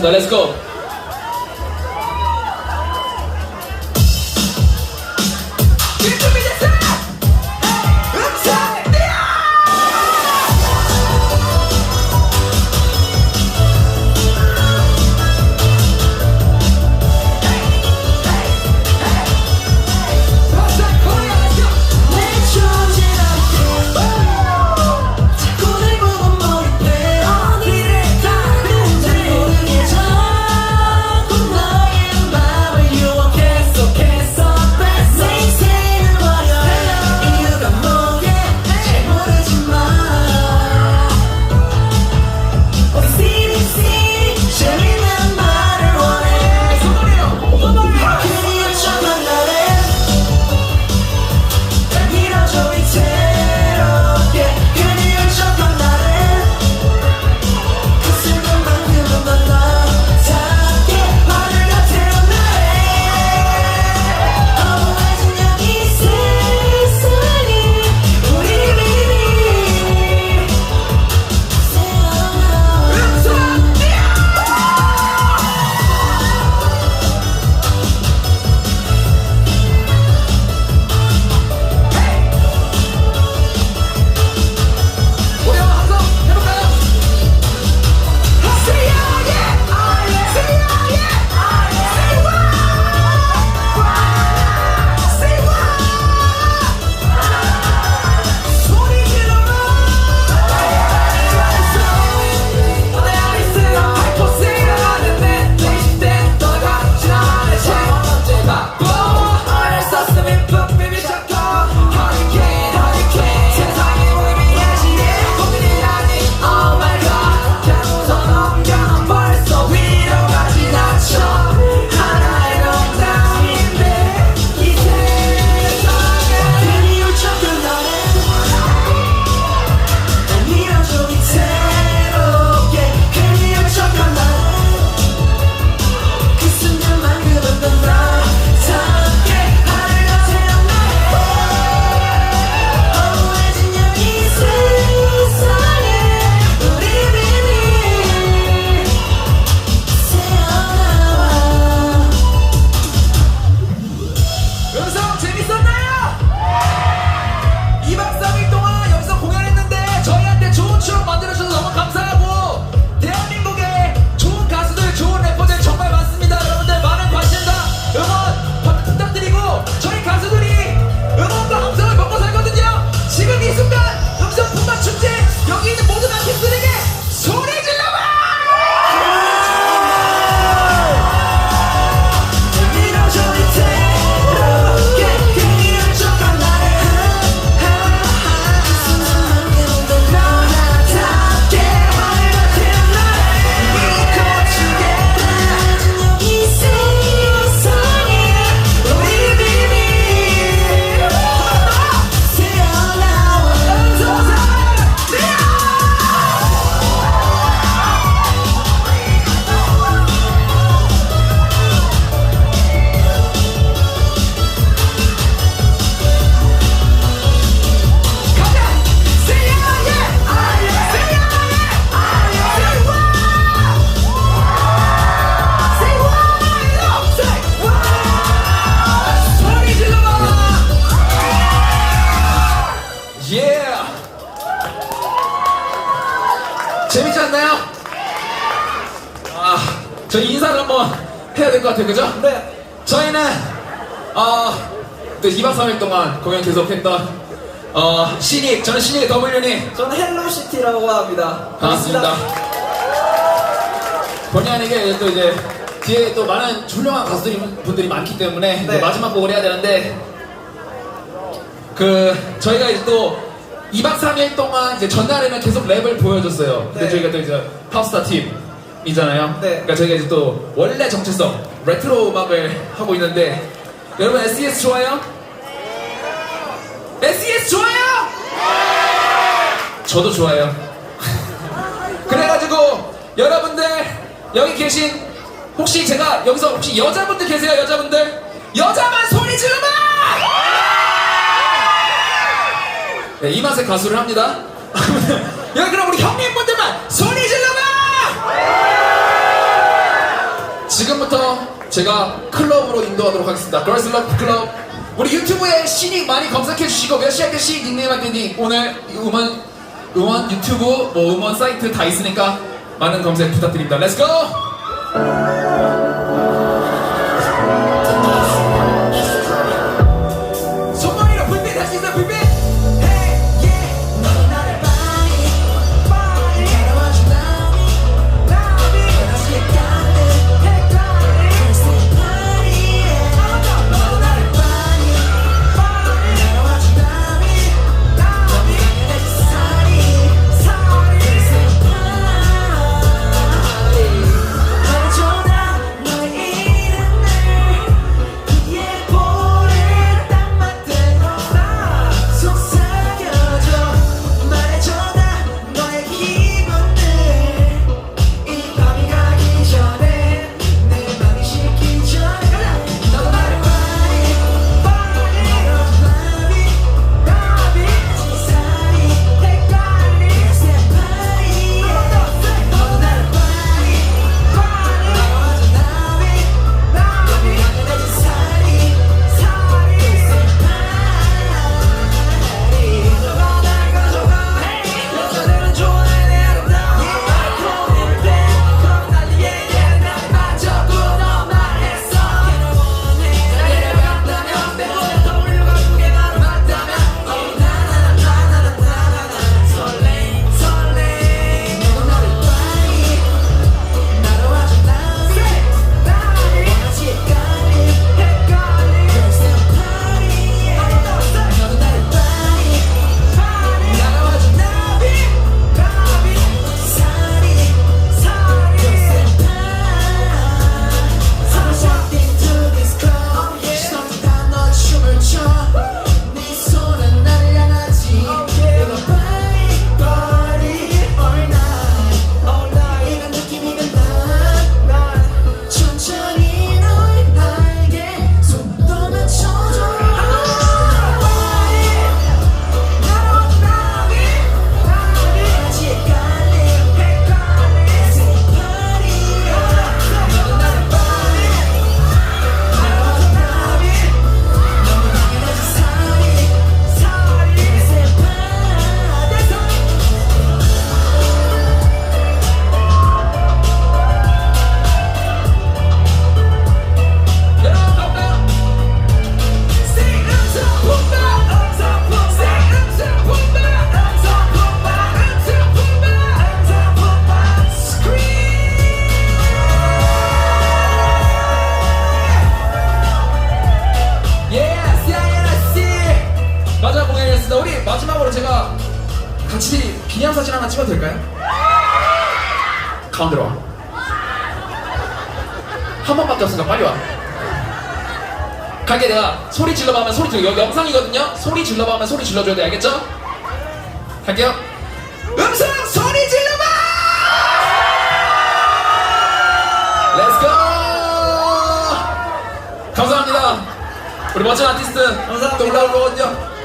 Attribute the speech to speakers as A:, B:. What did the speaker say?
A: 자, 렛츠고! 준비 해야 될 것 같아요, 그죠? 네. 저희는 어, 또 2박 3일 동안 공연 계속했던 어, 신입, 저는 신입의 더블유니
B: 저는 헬로시티라고 합니다.
A: 반갑습니다. 본의 아니게 또 이제 뒤에 또 많은 훌륭한 가수들이 분들이 많기 때문에 이제
B: 네.
A: 마지막 곡을 해야 되는데 그 저희가 이제 또 2박 3일 동안 이제 전날에는 계속 랩을 보여줬어요. 근데
B: 네.
A: 저희가 또 이제 팝스타 팀 이잖아요.
B: 네.
A: 그러니까 저희가 이제 또 원래 정체성 레트로 음악을 하고 있는데 여러분 SES 좋아요? SES 좋아요? 저도 좋아요. 그래가지고 여러분들 여기 계신 혹시 제가 여기서 혹시 여자분들 계세요 여자분들 여자만 소리 질러봐 네, 이 맛에 가수를 합니다 여기 그럼 우리 형님분들만 소리 질러봐
B: 지금부터 제가 클럽으로 인도하도록 하겠습니다. 걸스 러브 클럽. 우리 유튜브에 신이 많이 검색해 주시고 몇 시간씩 닉네임 할 테니 오늘 음원 음원 유튜브 뭐 음원 사이트 다 있으니까 많은 검색 부탁드립니다.
A: Let's go. 그럼
B: 제가 같이 기념사진 하나 찍어도 될까요? 가운데로 와. 한 번밖에 없으니까 빨리 와. 가게 내가 소리 질러봐 하면 소리 질러. 영상이거든요? 소리 질러봐 하면 소리 질러줘야 돼. 알겠죠? 갈게요. 음성 소리 질러봐! 렛츠고! 감사합니다. 우리 멋진 아티스트.
C: 감사합니다.
B: 또 올라올 거거든요.